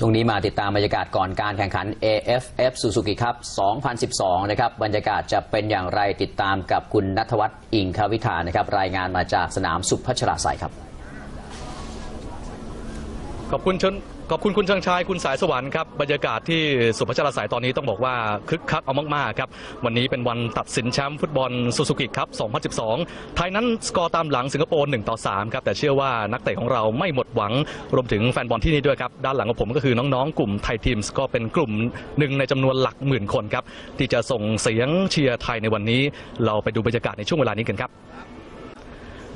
ช่วงนี้มาติดตามบรรยากาศก่อนการแข่งขัน AFF Suzuki Cup 2012 นะครับ บรรยากาศจะเป็นอย่างไรติดตามกับคุณนัทวัฒน์อิงควิธานะครับ รายงานมาจากสนามสุพัชราไสยครับ ขอบคุณชน ขอบคุณคุณชิงชายคุณสายสวรรค์ครับบรรยากาศที่สุพัชราสายตอนนี้ต้องบอกว่าคึกคักเอามากๆครับวันนี้เป็นวันตัดสินแชมป์ฟุตบอลซูซูกิครับ2012 ไทยนั้นสกอร์ตามหลังสิงคโปร์1ต่อ3ครับแต่เชื่อว่านักเตะของเราไม่หมดหวังรวมถึงแฟนบอลที่นี่ด้วยครับด้านหลังของผมก็คือน้องๆ กลุ่มไทยทีมส์ก็เป็นกลุ่มหนึ่งในจำนวนหลักหมื่นคนครับที่จะส่งเสียงเชียร์ไทยในวันนี้ เราไปดูบรรยากาศในช่วงเวลานี้กันครับ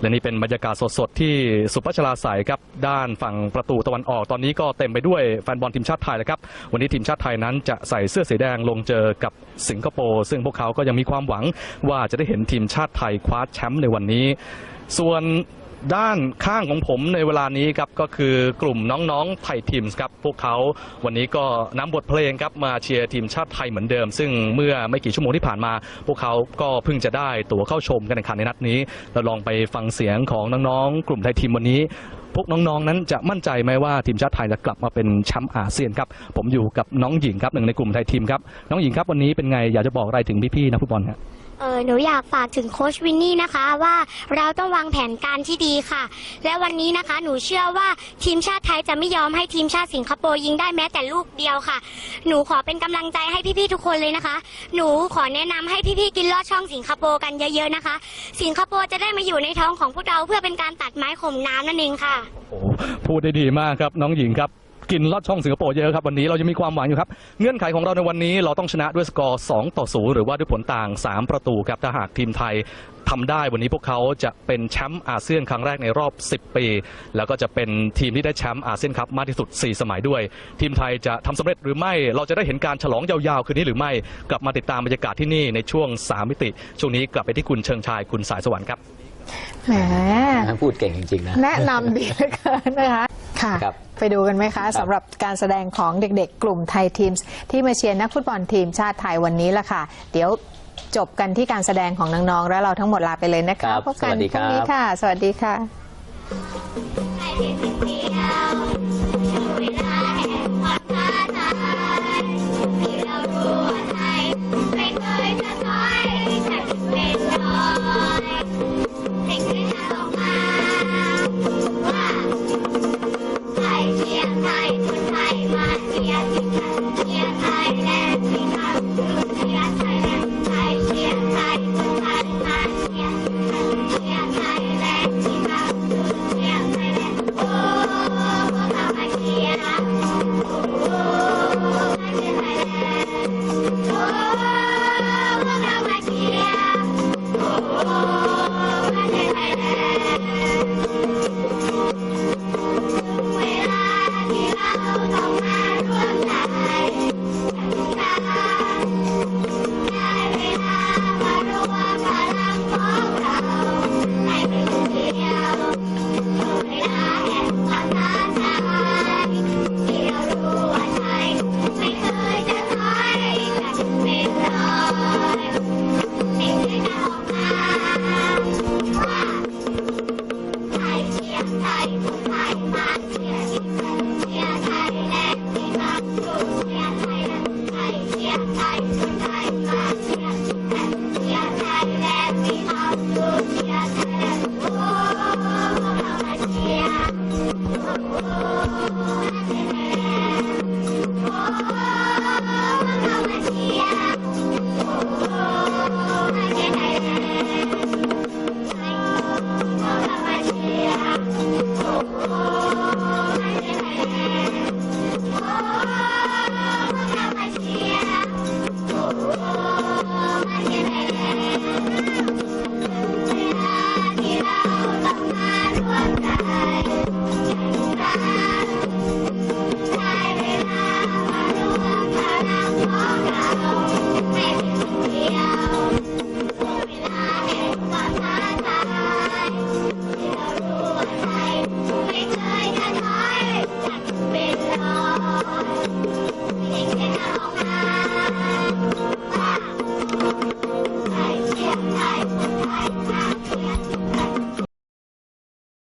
และนี่เป็นบรรยากาศสดๆที่สุพัชราไสยครับด้านฝั่งประตูตะวันออกตอนนี้ก็เต็มไปด้วยแฟนบอลทีมชาติไทยแล้วครับวันนี้ทีมชาติไทยนั้นจะใส่เสื้อสีแดงลงเจอกับสิงคโปร์ซึ่งพวกเขาก็ยังมีความหวังว่าจะได้เห็นทีมชาติไทยคว้าแชมป์ในวันนี้ ส่วน ด้านข้างของผมในเวลานี้ครับก็คือกลุ่มน้องๆไทยทีมส์ครับพวกเขาวันนี้ก็นำบทเพลงครับมาเชียร์ทีมชาติไทยเหมือนเดิม ซึ่งเมื่อไม่กี่ชั่วโมงที่ผ่านมา พวกเขาก็เพิ่งจะได้ตั๋วเข้าชมการแข่งขันในนัดนี้ เราลองไปฟังเสียงของน้องๆกลุ่มไทยทีมวันนี้ พวกน้องๆนั้นจะมั่นใจไหมว่าทีมชาติไทยจะกลับมาเป็นแชมป์อาเซียนครับผมอยู่กับน้องหญิงครับหนึ่งในกลุ่มไทยทีมครับน้องหญิงครับวันนี้เป็นไงอยากจะบอกอะไรถึงพี่ๆนักฟุตบอลครับ เออหนูอยากฝากถึงโค้ชวินนี่นะคะว่าเราต้องวางแผนการที่ดีค่ะ และวันนี้นะคะหนูเชื่อว่าทีมชาติไทยจะไม่ยอมให้ทีมชาติสิงคโปร์ยิงได้แม้แต่ลูกเดียวค่ะ หนูขอเป็นกำลังใจให้พี่ๆทุกคนเลยนะคะ หนูขอแนะนำให้พี่ๆกินลอดช่องสิงคโปร์กันเยอะๆนะคะ สิงคโปร์จะได้มาอยู่ในท้องของพวกเราเพื่อเป็นการตัดไม้ข่มน้ำนั่นเองค่ะโอ้พูดได้ดีมากครับน้องหญิงครับ กินลอดช่องสิงคโปร์เยอะครับวันนี้เราจะมีความหวังอยู่ครับ เงื่อนไขของเราในวันนี้เราต้องชนะด้วยสกอร์ 2 ต่อ 0 หรือว่าด้วยผลต่าง 3 ประตูครับถ้าหากทีมไทยทำได้วันนี้พวกเขาจะเป็นแชมป์อาเซียนครั้งแรกในรอบ 10 ปี แล้วก็จะเป็นทีมที่ได้แชมป์อาเซียนครับมากที่สุด 4 สมัยด้วย ทีมไทยจะทำสำเร็จหรือไม่ เราจะได้เห็นการฉลองยาวๆ คืนนี้หรือไม่ กลับมาติดตามบรรยากาศที่นี่ในช่วง 3 มิติ ช่วงนี้กลับไปที่คุณเชิงชายคุณสายสวรรค์ครับแหมพูดเก่งจริงๆนะแนะนำดีเหลือเกินนะคะ ค่ะครับ ไปดูกันไหมคะสำหรับการแสดงของเด็กๆ กลุ่มไทยทีมส์ที่มาเชียร์นักฟุตบอลทีมชาติไทยวันนี้ละค่ะ เดี๋ยวจบกันที่การแสดงของน้องๆแล้วเราทั้งหมดลาไปเลยนะครัคะบพบกันสวัสดีพรุ่งนี้ครับค่ะ สวัสดีค่ะให้เพียงสิ่งเดียวช่วงเวลา Oh, Bye. 宝藏